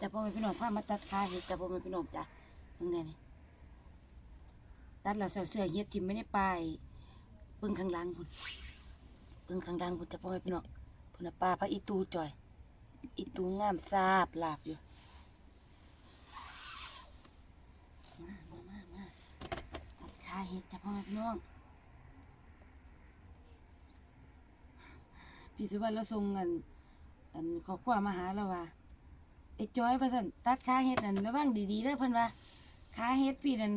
จ้ะพ่อแม่พี่น้องพามาตัดขาเห็ดจ้ะพ่อแม่พี่น้องจ้ะเพิ่งได้นี่ตัดแล้วเสือเสือเฮ็ดทิ่มไม่ได้ปลายเบิ่งข้างหลังพุ่นเบิ่งข้างหลังพุ่นจ้ะพ่อแม่พี่น้องพุ่นน่ะปลาพระอีตูจ่อย อีตูงามซาบลาบอยู่มามามามาตัดขาเห็ดจ้ะพ่อแม่พี่น้องพี่สุวรรณเราส่งเงินอันขอความมาหาเราว่า ไอ้จอยว่าสั่นตัดขาเฮ็ดนั่นระวังดีๆเด้อเพิ่นว่าขาเฮ็ดพี่นั่น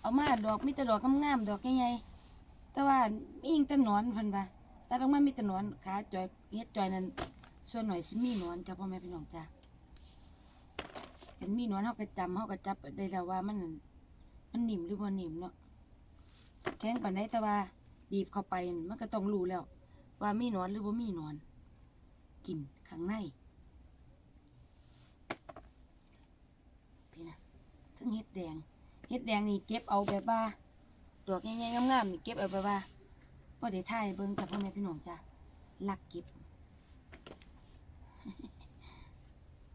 เอามาดอกมีแต่ดอกงามๆดอกใหญ่ๆแต่ว่ามีอิงแต่หนอนเพิ่นว่าตัดออกมามีแต่หนอนขาจอยเฮ็ดจอยนั่นส่วนหน่อยสิมีหนอนจ้ะพ่อแม่พี่น้องจ้ะเป็นมีหนอนเฮาก็จำเฮาก็จับได้แล้วว่ามันนั่นมันนิ่มหรือบ่นิ่มเนาะแข็งปานใดแต่ว่าบีบเข้าไปมันก็ต้องรู้แล้ว ว่ามีหนอนหรือบ่มีหนอน กินข้างในพี่นะทั้ง เห็ดแดงเห็ดแดงนี่เก็บเอาแบบว่าดอกใหญ่ๆงามๆนี่เก็บเอาแบบว่าพอได้ถ่ายเบิ่งจ้ะพ่อแม่พี่น้องจ้ะลักเก็บ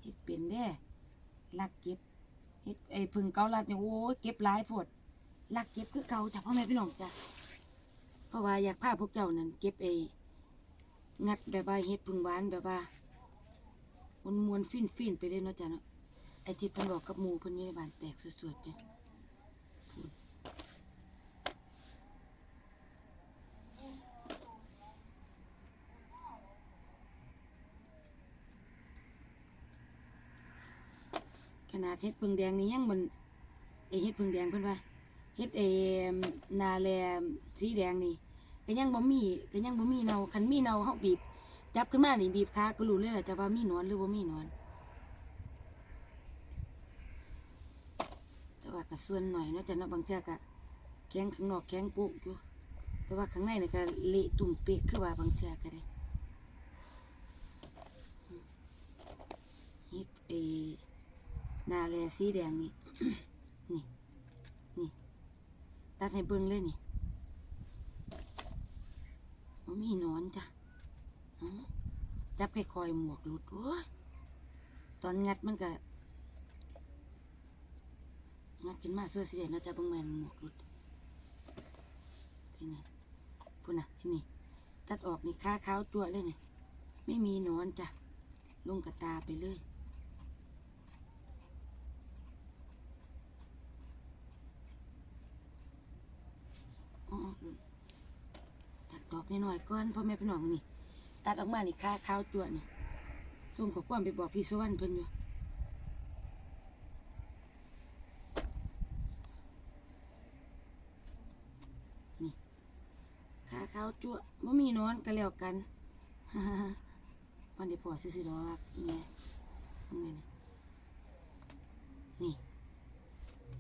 เฮ็ดเป็นเด้ลักเก็บเฮ็ดไอ้พึ่งเกาลัดนี่โอ้ยเก็บหลายโพดลักเก็บคือเกาจ้ะพ่อแม่พี่น้องจ้ะเพราะว่าอยากพาพวกเจ้านั่นเก็บไอ้งัดแบบว่าเฮ็ดพึ่งหวานแบบว่ามันมวนฟินฟินๆไปเลยเนาะจ้ะเนาะ ไอที่เพิ่นบอกกับหมูเพิ่นอยู่ในบ้านแตกสวดๆจ้ะขนาดเฮ็ดพึ่งแดงนี่ยังมันไอเฮ็ดพึ่งแดงเพิ่นว่าเฮ็ดไอนาแลสีแดงนี่ก็ยังบ่มีก็ยังบ่มีเนาคันมีเนาเฮาบีบจับขึ้นมานี่บีบขาก็รู้เลยแหละจะว่ามีหนอนหรือว่มีหนอนแต่ ว่าก็ส่วนหน่อยเนาะจ้ะเนาะบางเจ้าก็แข็งข้างนอกแข็งปุอยู่แต่ว่าข้างในเนี่ยก็เละตุ่มเป๊ะคือว่าบางเจ้าก็ได้อืมเฮ็ดเอนาแลสีแดงนี่นี่นี่ตัดให้เบิ่งเลยนี่บ่มีนอนจ้ะจับค่อยๆหมวกหลุดโอ้ยตอนงัดมันก็ งัดขึ้นมาเสื้อสีแดงเนาะจะเบิ่งแมนหมวกหลุดพี่นี่พูดนะพี่นี่ตัดออกนี่ขาขาวตัวเลยนี่ไม่มีนอนจ้ะลงกระตาไปเลยอ๋อตัดดอกน้อยก่อนพ่อแม่พี่น้องนี่ ตัดออกมานี่ค่าขาวจวดนี่ส่งขอความไปบอกพี่สวรรค์เพิ่นอยู่นี่ค่า ข้าวจวดไม่มีนอนก็แล้วกันมันได้พอซื้อๆดอกอีแม่ทำไงนี่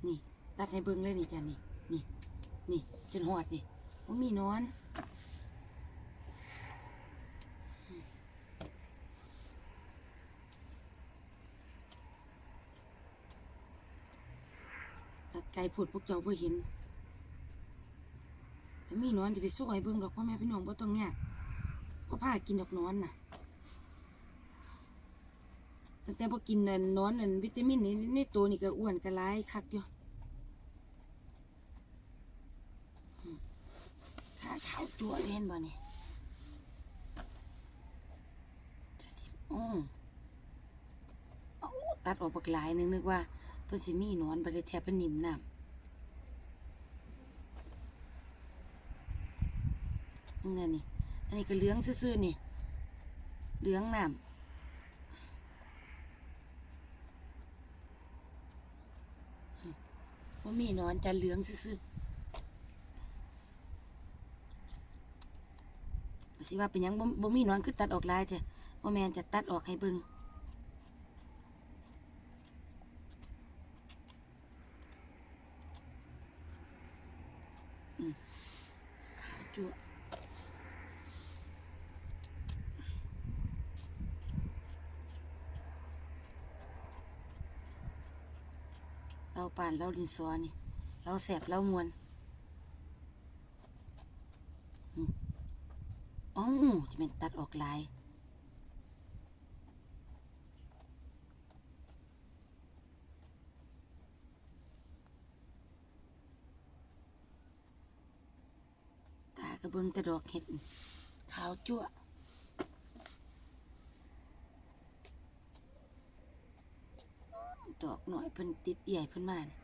นี่ ตัดให้เบิ่งเลยนี่จ้ะนี่ นี่ นี่ จนหอดนี่ไม่มีนอนตัดไก่ผุดพวกเจ้าบ่เห็น ถ้ามีนอนจะไปสู้ให้เบิ่งดอกพ่อแม่พี่น้องบ่ต้องยากบ่พากินดอกนอนน่ะตั้งแต่บ่กินนั่นนอนนั่นวิตามินนี่ในตัวนี่ก็อ้วนก็หลายคักอยู่อืมขาขาวจั่วเลยเห็นบ่นี่เดี๋ยวสิอือเอ้ตัดออกบักลายหนึงนึกว่าเพิ่นสิมีนอนบ่ได้แทบเป็นนิ่มน้ำ นั่นไงนี่ อันนี้ก็เหลืองซื่อๆนี่ เหลืองน้ำบ่มีนอนจะเหลืองซื่อๆสิว่าเป็นยังบ่มีนอนคือตัดออกลายจ้ะบ่แม่นจะตัดออกให้เบิ่ง เราปานเราดินซัวนี่ เราแสบเรามวนอ๋อจะเป็นตัดออกลายตากระเบื้องตะดอกเห็ดขาวจั่ว ดอกหน่อยเพิ่นติดเอี่ยเพิ่นมานี่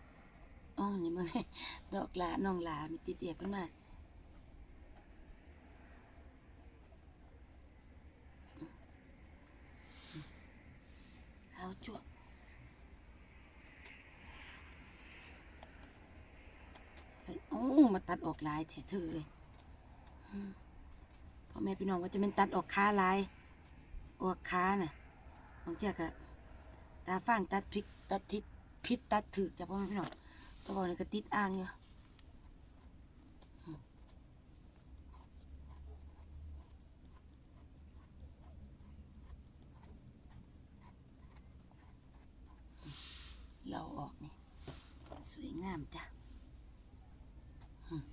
อ๋อนี่มึงดอกลาน้องลานี่ติดเอี่ยเพิ่นมาขาวจั่วใส่โอ้มาตัดออกลายแฉะเลยพ่อแม่พี่น้องว่าจะเป็นตัดออกค้าลายออกค้าน่ะบางเจ้าก็ ตาฟางตัดพริกตัดทิศพิษตัดถือจะพ่อแม่พี่น้องตัวบอกนี่ก็ติดอ่างอยู่อืมเราออกนี่สวยงามจ้ะอืม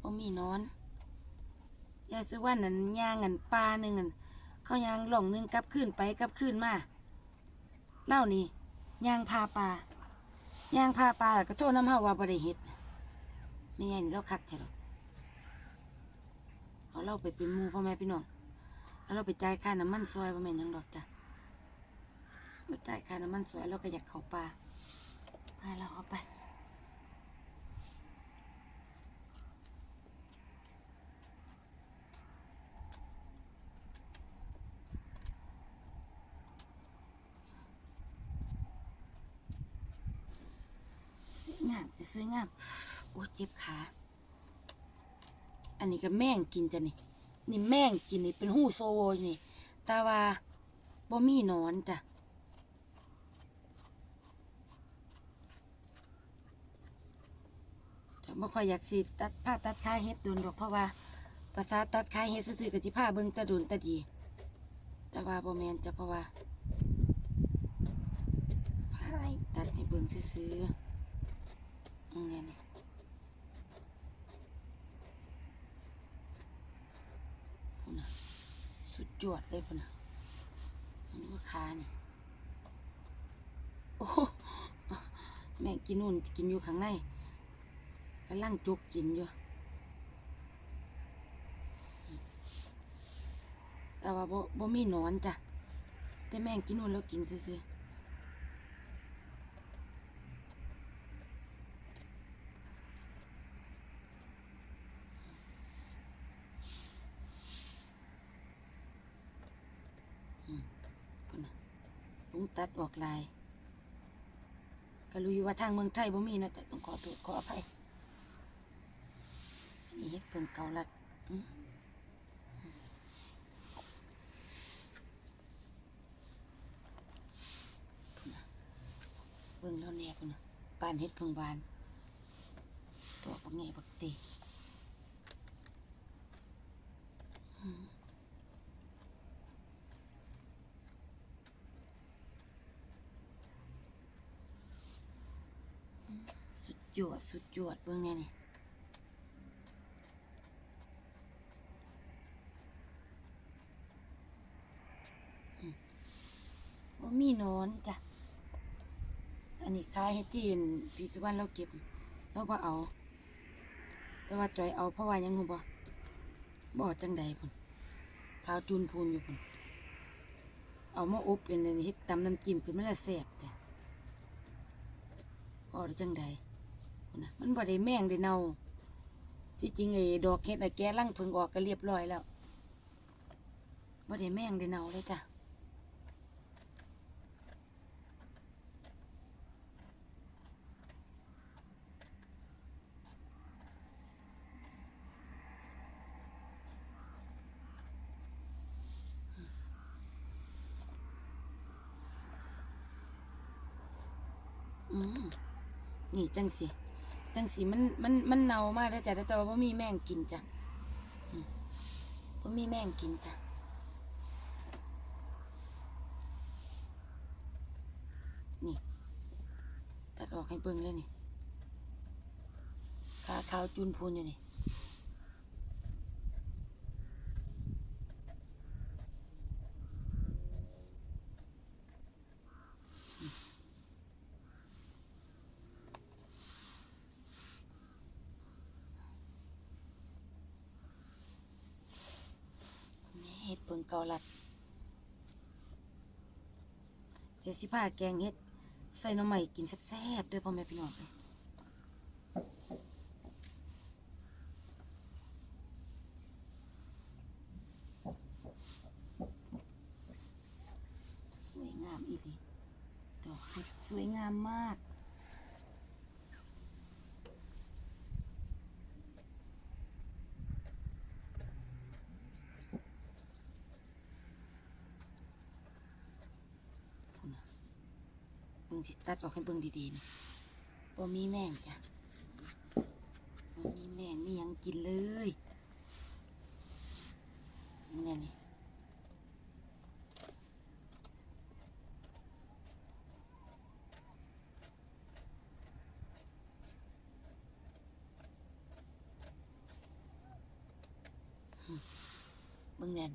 บ่มีนอนยายซื้อว่านั่นย่างอันปลาหนึ่งอันเขาย่างหล่องหนึ่งกลับขึ้นไปกลับขึ้นมา เล่านี่ย่างพาปลาย่างพาปลาก็โทษน้ำเฮาว่าบริหิตไม่ไงนี่เราคักใช่หรอเอาเราไปเป็นมูพ่อแม่พี่น้องเอาเราไปจ่ายค่าน้ำมันซอยพ่อแม่ยังดอกจ้ะเราจ่ายค่าน้ำมันซอยเราก็อยากเข้าปลาพาเราเข้าไป งามจะสวยงาม โอ้เจ็บขา อันนี้ก็แม่งกินจ้ะนี่ นี่แม่งกินนี่เป็นหูโซโวนี่ต่ว่าบ่มีนอนจ้ะแต่บ่ค่อยอยากสิตัดผ้าตัดขาเฮ็ดโดนดอกเพราะว่าภาษาตัดขาเฮ็ดซื่อๆก็สิผ้าเบิ่งตะโดนตะดี แต่ว่าบ่แม่นจ้ะเพราะว่าผ้าตัดให้เบิ่งซื่อๆ นี่ยนี่พุ่นนะสุดยอดเลยพุ่นนะอันนี้ก็ขานี่โอ้โหแม่งกินนู่นกินอยู่ข้างในกำลังจุกกินอยู่แต่ว่าบ่บ่มีนอนจ้ะแต่แม่งกินนู่นแล้วกินซื่อๆ พุ่นน่ะลุง ตัดออกลายก็รู้อยู่ว่าทางเมืองไทยบ่มีเนาะแต่ต้องขอโทษขออภัยอันนี้เฮ็ดเพิ่งเกาลัดเบิ่งแล้วแน่พุ่นน่ะปานเฮ็ดเพิ่งบานดอกบักแง่บักเตอืม สุด ยอดสุดยอดเบิ่งแน่นี่อืมบ่มีนอนจ้ะ อันนี้คายเฮ็ดจีนพี่สุวรรณเราเก็บ เราบ่เอา แต่ว่าจอยเอาเพราะว่ายังฮู้บ่บ่จังใดพุ่นข้าวจูนพูนอยู่พุ่นเอามาอบเป็นอันนี้เฮ็ดตำน้ำจิ้มขึ้นมาแล้วแซ่บแต่พอได้จังใด่ นะมันบ่ได้แม่งได้เน่าที่จริงไอ้ดอกเห็ดไอ้แกลังเพิ่งออกก็เรียบร้อยแล้วบ่ได้แม่งได้เน่าเลยจ้ะอืมนี่จังสิ จังสีมันมันมันเน่ามากแล้วจ้ะแต่ว่าบ่มีแม่งกินจ้ะอืมบ่มีแม่งกินจ้ะนี่ตัดออกให้เบิ่งเลยนี่ขาขาวจุนพูนอยู่นี่ ลัดเจ สิพาแกงเฮ็ดใส่หน่อไม้กินแซ่บๆด้วยพ่อแม่พี่น้องเลยสวยงามอีหลีดอกเห็ดสวยงามมาก สิตัดออกให้เบิ่งดีๆนะบ่มีแมงจ้ะบ่มีแมงมียังกินเลยนี่นี่เบิ่งแน่น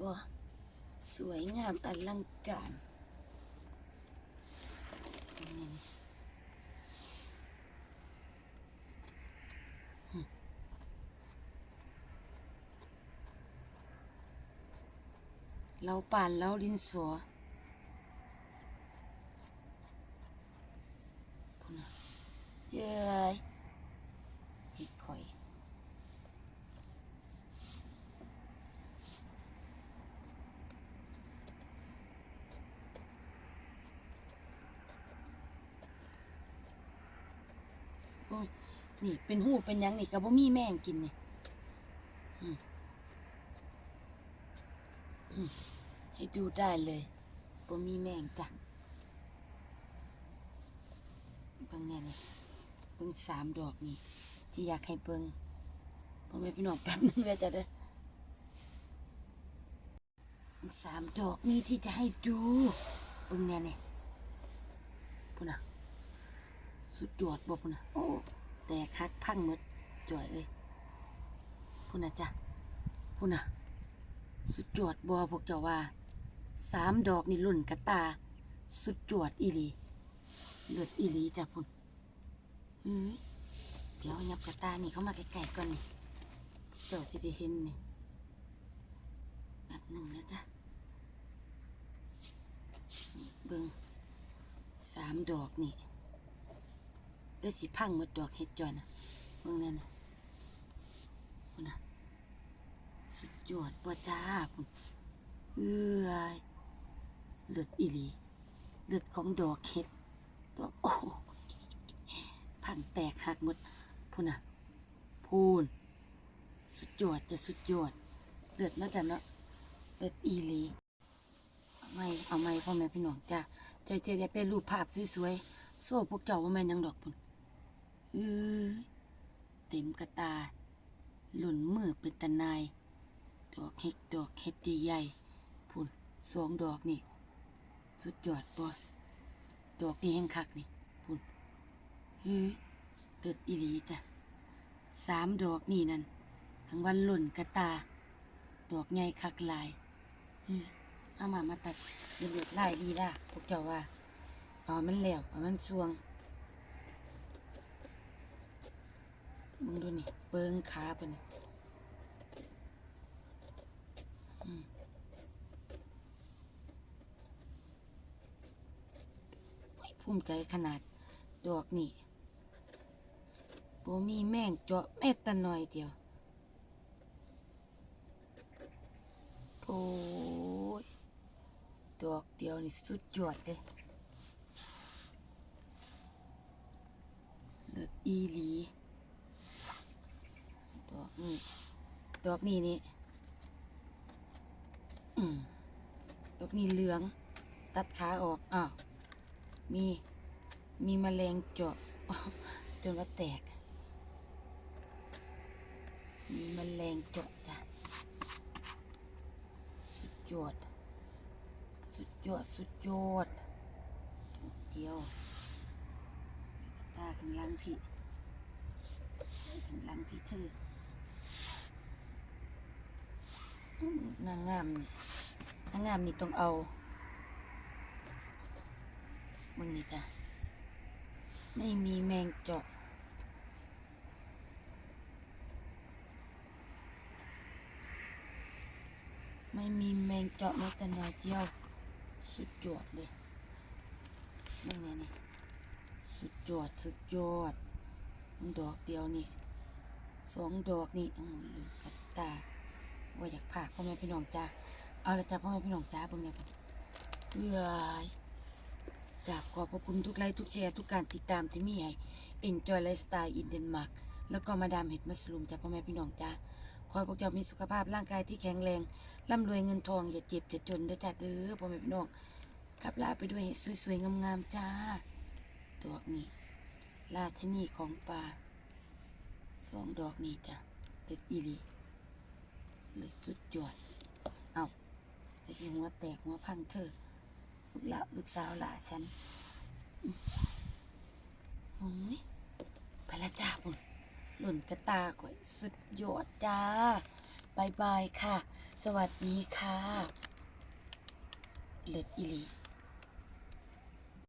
บ่ สวยงามอลังการเราป่านเราดินสอพุ่นน่ะเย้ยเฮ็ดข่อย โอ้ย นี่เป็นหูเป็นยังนี่ก็บ่มีแม่งกินนี่ให้ดูได้เลยบ่มีแม่งจ้ะเบิ่งแน่นี่เบิ่งสามดอกนี่ที่อยากให้เบิ่งพ่อแม่พี่น้องแป๊บนึงเลยจ้ะเด้อสามดอกนี่ที่จะให้ดูเบิ่งแน่นี่พุ่นน่ะสุดยอดบ่พุ่นน่ะโอ้ แต่คักพังหมดจ่อยเอ้ยพุ่นนะจ้ะพุ่นน่ะสุดยอดบ่พวกเจ้าว่าสามดอกนี่ลุ่นกระตา สุดยอดอีหลีเลือดอีหลีจ้ะพุ่นอือเดี๋ยวยับกระตานี่เข้ามาใกล้ๆก่อนนี่เจ้าสิได้เห็นนี่แบบหนึ่งนะจ๊ะนี่เบิ่งสามดอกนี่ แล้วสิพังหมดดอกเห็ดจอยนะเบิ่งนั่นนะพุ่นะสุดยอดบ่จ้าพุ่นเอ้ยเลือดอีหลีเลือดของดอกเห็ดดอกโอ้พังแตกหักหมดพุ่นนะพูนสุดยอดจะสุดยอดเลือดมาจากเนาะเลือดอีหลีเอาไม่เอาไม่พ่อแม่พี่น้องจ้าใจเจอยากได้รูปภาพสวยๆโซ่พวกเจ้าว่าแม่ยังดอกพุ่น เอ้ยเต็มกระตา หล่นมือเป็นตะนาย ดอกเห็ดอกเห็ดใหญ่ๆพุ่นสองดอกนี่ สุดยอดปอดอกนี่แห้งคักนี่พุ่นเฮ้ยเกิดอีหลีจ้ะสามดอกนี่นั่นทั้งวันหล่นกระตา ดอกใหญ่คักลายเฮ้ยเอามามาตัดเดือดไล่ดีล่ะพวกเจ้าว่าเอามันแล้วเอามันสวง มึงดูนี่เปิงขาปะนี่อืมโอ้ยภูมิใจขนาด ดอกนี่โบมีแม่งเจาะแม่ตะหน่อยเดียวโอ้ยดอกเดียวนี่สุดยอดเลยอีหลี นี่ดอกนี่นี่ดอกนี่เหลือง ตัดขาออกอ้าวมีมีมแมลงเจาะจนว่าแตก มีมแมลงเจาะจ้ะสุดยอดสุดยอดสุดยอดเดียวตาข้างหลังพี่ข้างหลังพี่เธอ นางงามนี่นางงามนี่ต้องเอามึงนี่จ้ะ ไม่มีแมงเจาะไม่มีแมงเจาะแม้แต่น้อยเดียว สุดยอดเลยมึงไงนี่ สุดยอด สุดยอด ดอกเดียวนี่สองดอกนี่อืมลืมกัดตา ว่าอยากพาพ่อแม่พี่น้องจ้าเอาละจ้าพ่อแม่พี่น้องจ้าเบิ่งเนี่ยเอื้อยจากขอบพระคุณทุกไลค์ทุกแชร์ทุกการติดตามที่มีให้ Enjoy Lifestyle in Denmark แล้วก็มาดามเห็ดมัสลูมจ้าพ่อแม่พี่น้องจ้าขอให้พวกเจ้ามีสุขภาพร่างกายที่แข็งแรงร่ำรวยเงินทองอย่าเจ็บอย่าจนเด้อจ้าเด้อพ่อแม่พี่น้องกลับลาไปด้วยสวยๆงามๆจ้าดอกนี้ราชินีของป่าสองดอกนี้จ้ะเด็ดอีลี สุดยอด เอาไอ้ชิหัวแตกหัวพังเธอ ลูกลาลูกสาวหลาฉันโอ้ยไปละจ้าปุ่นหล่นกระตาก่อยสุดยอดจ้าบายบายค่ะ สวัสดีค่ะ เลิศอิลี